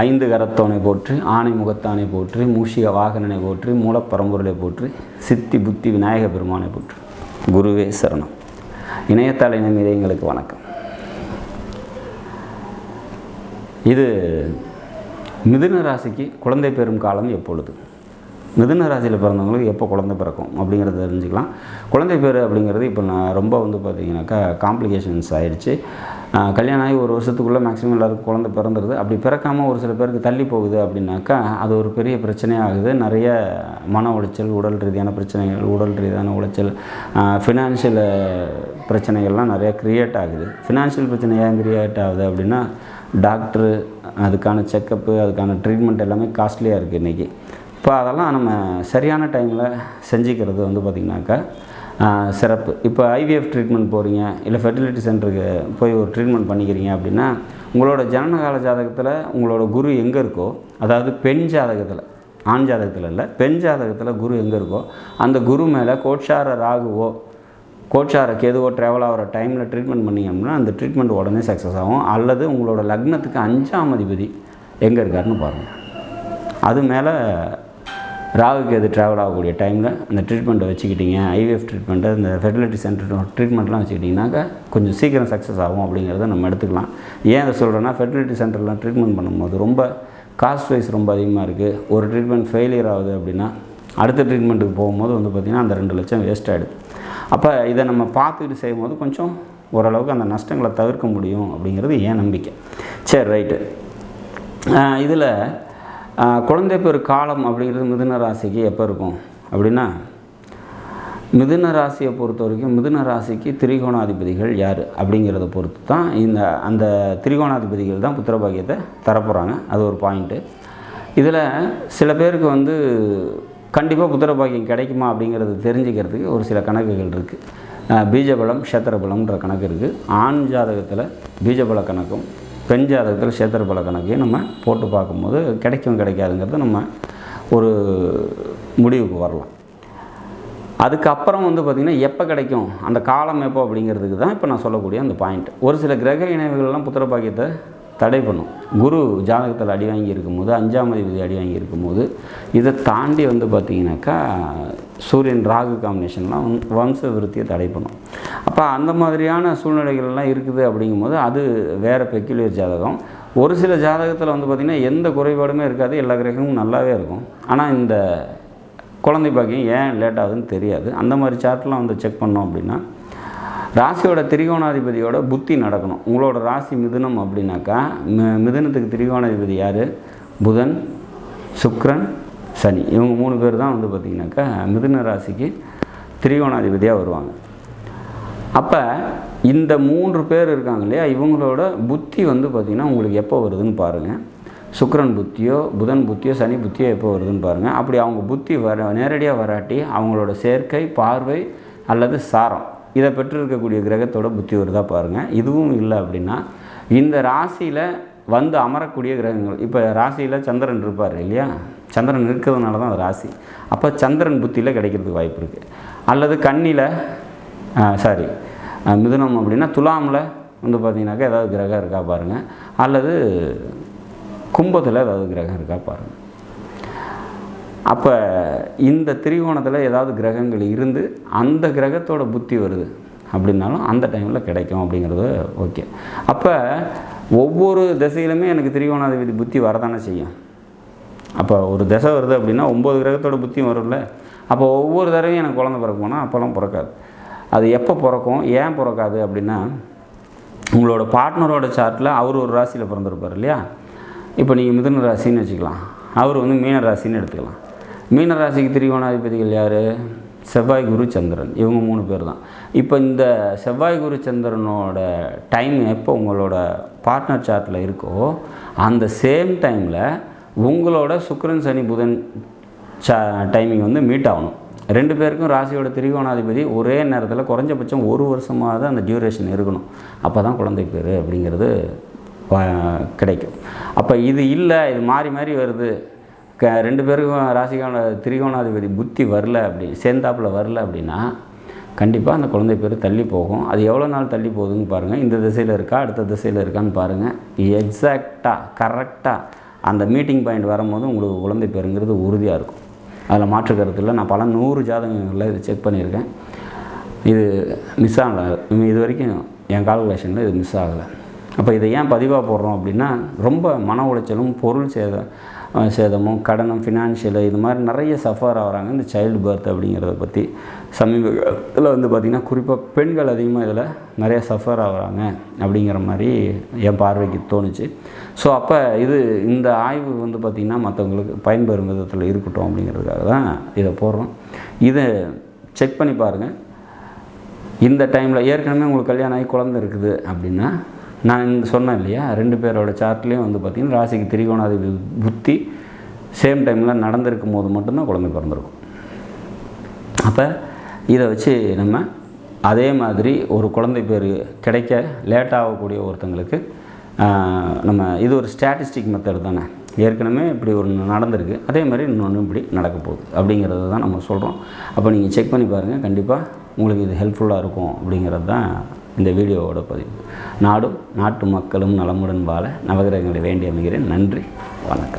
ஐந்து கரத்தோனை போற்றி ஆணை முகத்தானை போற்றி மூஷிக வாகனனை போற்றி மூலப்பரம்பொருளை போற்றி சித்தி புத்தி விநாயக பெருமானை போற்றி. குருவே சரணம். இணையத்தாள இணைய எங்களுக்கு வணக்கம். இது மிதுன ராசிக்கு குழந்தை பெறும் காலம் எப்பொழுது? மிதுன ராசியில் பிறந்தவங்களுக்கு எப்போ குழந்தை பிறக்கும் அப்படிங்கிறத தெரிஞ்சுக்கலாம். குழந்தை பேர் அப்படிங்கிறது இப்போ நான் ரொம்ப வந்து பார்த்தீங்கன்னாக்கா காம்ப்ளிகேஷன்ஸ் ஆயிடுச்சு. கல்யாணம் ஆகி ஒரு வருஷத்துக்குள்ளே மேக்ஸிமம் எல்லாருக்கும் குழந்தை பிறந்துருது. அப்படி பிறக்காமல் ஒரு சில பேருக்கு தள்ளி போகுது அப்படின்னாக்கா அது ஒரு பெரிய பிரச்சனையாகுது நிறைய மன உளைச்சல் உடல் ரீதியான பிரச்சனைகள் உடல் ரீதியான உளைச்சல் ஃபினான்ஷியல் பிரச்சனைகள்லாம் நிறையா க்ரியேட் ஆகுது. ஃபினான்ஷியல் பிரச்சனை ஏன் க்ரியேட் ஆகுது அப்படின்னா டாக்டரு அதுக்கான செக்கப்பு அதுக்கான ட்ரீட்மெண்ட் எல்லாமே காஸ்ட்லியாக இருக்குது இன்றைக்கி இப்போ அதெல்லாம் நம்ம சரியான டைமில் செஞ்சுக்கிறது வந்து பார்த்திங்கனாக்கா சிறப்பு. இப்போ ஐவிஎஃப் ட்ரீட்மெண்ட் போகிறீங்க இல்லை ஃபெர்டிலிட்டி சென்டருக்கு போய் ஒரு ட்ரீட்மெண்ட் பண்ணிக்கிறீங்க அப்படின்னா உங்களோட ஜனனகால ஜாதகத்தில் உங்களோட குரு எங்கே இருக்கோ அதாவது பெண் ஜாதகத்தில் ஆண் ஜாதகத்தில் இல்லை பெண் ஜாதகத்தில் குரு எங்கே இருக்கோ அந்த குரு மேலே கோட்சார ராகுவோ கோச்சார கேதுவோ ட்ராவல் ஆகிற டைமில் ட்ரீட்மெண்ட் பண்ணீங்க அப்படின்னா அந்த ட்ரீட்மெண்ட் உடனே சக்ஸஸ் ஆகும். அல்லது உங்களோட லக்னத்துக்கு அஞ்சாம் அதிபதி எங்கே இருக்காருன்னு பாருங்கள் அது மேலே ராகுக்கு எது ட்ராவல் ஆகக்கூடிய டைமில் அந்த ட்ரீட்மெண்ட்டை வச்சுக்கிட்டீங்க ஐவிஎஃப் ட்ரீட்மெண்ட்டு இந்த ஃபெர்டிலிட்டி சென்டர் ட்ரீட்மெண்ட்லாம் வச்சுக்கிட்டிங்கனாக்கா கொஞ்சம் சீக்கிரம் சக்ஸஸ் ஆகும் அப்படிங்கிறத நம்ம எடுத்துக்கலாம். ஏன் அதை சொல்கிறேன்னா ஃபெர்டிலிட்டி சென்டர்லாம் ட்ரீட்மெண்ட் பண்ணும்போது ரொம்ப காஸ்ட் வைஸ் ரொம்ப அதிகமாக இருக்குது ஒரு ட்ரீட்மெண்ட் ஃபெயிலியர் ஆகுது அப்படின்னா அடுத்த ட்ரீட்மெண்ட்டுக்கு போகும்போது வந்து பார்த்திங்கன்னா அந்த ரெண்டு லட்சம் வேஸ்ட் ஆகிடுது அப்போ இதை நம்ம பார்த்துக்கிட்டு செய்யும்போது கொஞ்சம் ஓரளவுக்கு அந்த நஷ்டங்களை தவிர்க்க முடியும் அப்படிங்கிறது ஏன் நம்பிக்கை. சரி ரைட்டு இதில் குழந்தை பேர் காலம் அப்படிங்கிறது மிதுன ராசிக்கு எப்போ இருக்கும்? அப்படின்னா மிதுன ராசியை பொறுத்த வரைக்கும் மிதுன ராசிக்கு திரிகோணாதிபதிகள் யார்? அப்படிங்கிறத பொறுத்து தான் இந்த அந்த திரிகோணாதிபதிகள் தான் புத்திரபாகியத்தை தரப்போகிறாங்க அது ஒரு பாயிண்ட்டு இதில் சில பேருக்கு வந்து கண்டிப்பாக புத்திரபாகியம் கிடைக்குமா அப்படிங்கிறது தெரிஞ்சுக்கிறதுக்கு ஒரு சில கணக்குகள் இருக்குது பீஜபலம் க்ஷேத்திரபலம்ன்ற கணக்கு இருக்குது ஆண் ஜாதகத்தில் பீஜபல கணக்கும் பெண் ஜாதகத்தில் க்ஷேத்திரபல கணக்கையும் நம்ம போட்டு பார்க்கும்போது கிடைக்கும் கிடைக்காதுங்கிறது நம்ம ஒரு முடிவுக்கு வரலாம். அதுக்கப்புறம் வந்து பார்த்திங்கன்னா எப்போ கிடைக்கும் அந்த காலம் எப்போ அப்படிங்கிறதுக்கு தான் இப்போ நான் சொல்லக்கூடிய அந்த பாயிண்ட் ஒரு சில கிரக இணைவுகள்லாம் புத்திர பாக்கியத்தை தடை பண்ணும். குரு ஜாதகத்தில் அடி வாங்கி இருக்கும்போது அஞ்சாம் அதிபதி அடி வாங்கி இருக்கும்போது இதை தாண்டி வந்து பார்த்திங்கனாக்கா சூரியன் ராகு காம்பினேஷன்லாம் வம்ச விருத்தியை தடை பண்ணும். அப்போ அந்த மாதிரியான சூழ்நிலைகள்லாம் இருக்குது அப்படிங்கும்போது அது வேறு பெக்குலியர் ஜாதகம். ஒரு சில ஜாதகத்தில் வந்து பார்த்திங்கன்னா எந்த குறைபாடுமே இருக்காது எல்லா கிரகமும் நல்லாவே இருக்கும். ஆனால் இந்த குழந்தை பாக்கியம் ஏன் லேட் ஆகுதுன்னு தெரியாது. அந்த மாதிரி சார்ட்லாம் வந்து செக் பண்ணோம் அப்படின்னா ராசியோட திரிகோணாதிபதியோட புத்தி நடக்கணும். உங்களோட ராசி மிதுனம் அப்படின்னாக்கா மி- மிதுனத்துக்கு திரிகோணாதிபதி யார்? புதன் சுக்ரன் சனி. இவங்க மூணு பேர் தான் வந்து பார்த்திங்கனாக்கா மிதுன ராசிக்கு திரிகோணாதிபதியாக வருவாங்க. அப்போ இந்த மூன்று பேர் இருக்காங்க இல்லையா இவங்களோட புத்தி வந்து பார்த்திங்கன்னா உங்களுக்கு எப்போ வருதுன்னு பாருங்கள் சுக்ரன் புத்தியோ புதன் புத்தியோ சனி புத்தியோ எப்போ வருதுன்னு பாருங்கள் அப்படி அவங்க புத்தி வர நேரடியாக வராட்டி அவங்களோட சேர்க்கை பார்வை அல்லது சாரம். இதை பெற்றிருக்கக்கூடிய கிரகத்தோட புத்தி வருதா பாருங்கள் இதுவும் இல்லை அப்படின்னா இந்த ராசியில் வந்து அமரக்கூடிய கிரகங்கள் இப்போ ராசியில் சந்திரன் இருப்பார் இல்லையா? சந்திரன் இருக்கிறதுனால தான் அது ராசி. அப்போ சந்திரன் புத்தியில் கிடைக்கிறதுக்கு வாய்ப்பு இருக்குது அல்லது கண்ணியில் சாரி மிதுனம் அப்படின்னா துலாமில் வந்து பார்த்தீங்கன்னாக்கா ஏதாவது கிரகம் இருக்கா பாருங்கள் அல்லது கும்பத்தில் ஏதாவது கிரகம் இருக்கா பாருங்கள் அப்போ இந்த திரிகோணத்தில் ஏதாவது கிரகங்கள் இருந்து அந்த கிரகத்தோட புத்தி வருது. அப்படின்னாலும் அந்த டைமில் கிடைக்கும் அப்படிங்கிறது ஓகே அப்போ ஒவ்வொரு திசையிலுமே எனக்கு திரிகோணாதிபதி புத்தி வரதானே செய்யும். அப்போ ஒரு திசை வருது அப்படின்னா ஒம்பது கிரகத்தோட புத்தியும் வரும்ல. அப்போ ஒவ்வொரு தடவையும் எனக்கு குழந்தை போனால் அப்போல்லாம் பிறக்காது. அது எப்போ பிறக்கும் ஏன் பிறக்காது அப்படின்னா உங்களோட பார்ட்னரோட சார்ட்டில் அவர் ஒரு ராசியில் பிறந்திருப்பார் இல்லையா? இப்போ நீங்கள் மிதுன ராசின்னு வச்சுக்கலாம். அவர் வந்து மீன ராசின்னு எடுத்துக்கலாம். மீனராசிக்கு திரிகோணாதிபதிகள் யார்? செவ்வாய் குரு சந்திரன். இவங்க மூணு பேர் தான் இப்போ இந்த செவ்வாய் குரு சந்திரனோட டைம் எப்போ உங்களோட பார்ட்னர் சார்ட்டில் இருக்கோ அந்த சேம் டைமில் உங்களோட சுக்கரன் சனி புதன் சா டைமிங் வந்து மீட் ஆகணும். ரெண்டு பேருக்கும் ராசியோட திரிகோணாதிபதி ஒரே நேரத்தில் குறைஞ்சபட்சம் ஒரு வருஷமாவது அந்த டியூரேஷன் இருக்கணும். அப்போ தான் குழந்தை பேர் அப்படிங்கிறது கிடைக்கும். அப்போ இது இல்லை இது மாறி மாறி வருது. க ரெண்டு பேருக்கும் ராசிக்கான திரிகோணாதிபதி புத்தி வரல அப்படி சேர்ந்தாப்பில் வரல அப்படின்னா கண்டிப்பாக அந்த குழந்தை பேர் தள்ளி போகும். அது எவ்வளோ நாள் தள்ளி போகுதுன்னு பாருங்கள் இந்த திசையில் இருக்கா அடுத்த திசையில் இருக்கான்னு பாருங்கள் எக்ஸாக்டாக கரெக்டாக அந்த மீட்டிங் பாயிண்ட் வரும்போது உங்களுக்கு குழந்தை பேருங்கிறது உறுதியாக இருக்கும். அதில் மாற்று கருத்தில் நான் பல நூறு ஜாதகங்களில் இது செக் பண்ணியிருக்கேன். இது மிஸ் ஆகலை. இது வரைக்கும் என் கால்குலேஷனில் இது மிஸ் ஆகலை. அப்போ இதை ஏன் பதிவாக போடுறோம் அப்படின்னா ரொம்ப மன உளைச்சலும் பொருள் சேதம் சேதமும் கடனும் ஃபினான்ஷியலு இது மாதிரி நிறைய சஃபர் ஆகிறாங்க. இந்த சைல்டு பர்த் அப்படிங்கிறத பற்றி சமீப இதில் வந்து பார்த்திங்கன்னா குறிப்பாக பெண்கள் அதிகமாக இதில் நிறைய சஃபர் ஆகுறாங்க அப்படிங்கிற மாதிரி என் பார்வைக்கு தோணுச்சு. ஸோ அப்போ இது இந்த ஆய்வு வந்து பார்த்திங்கன்னா மற்றவங்களுக்கு பயன்பெறும் விதத்தில் இருக்கட்டும் அப்படிங்கிறதுக்காக தான் இதை போடுறோம். இதை செக் பண்ணி பாருங்கள் இந்த டைமில் ஏற்கனவே உங்களுக்கு கல்யாணம் ஆகி குழந்தை இருக்குது அப்படின்னா நான் இங்கே சொன்னேன் இல்லையா? ரெண்டு பேரோட சார்ட்லேயும் வந்து பார்த்திங்கன்னா ராசிக்கு திரிகோணாதிபதி புத்தி சேம் டைமில் நடந்திருக்கும் போது மட்டும்தான் குழந்தை பிறந்திருக்கும். அப்போ இதை வச்சு நம்ம அதே மாதிரி ஒரு குழந்தை பேர் கிடைக்க லேட்டாகக்கூடிய ஒருத்தங்களுக்கு நம்ம இது ஒரு ஸ்டாட்டிஸ்டிக் மெத்தட் தானே. ஏற்கனவே இப்படி ஒன்று நடந்திருக்கு. அதே மாதிரி இன்னொன்று இப்படி நடக்க போகுது. அப்படிங்கிறது தான் நம்ம சொல்கிறோம் அப்போ நீங்கள் செக் பண்ணி பாருங்கள் கண்டிப்பாக உங்களுக்கு இது ஹெல்ப்ஃபுல்லாக இருக்கும் அப்படிங்கிறது தான் இந்த வீடியோவோட பதிவு. நாடும் நாட்டு மக்களும் நலமுடன் வாழ நவகிரகங்களை வேண்டி அமைகிறேன். நன்றி. வணக்கம்.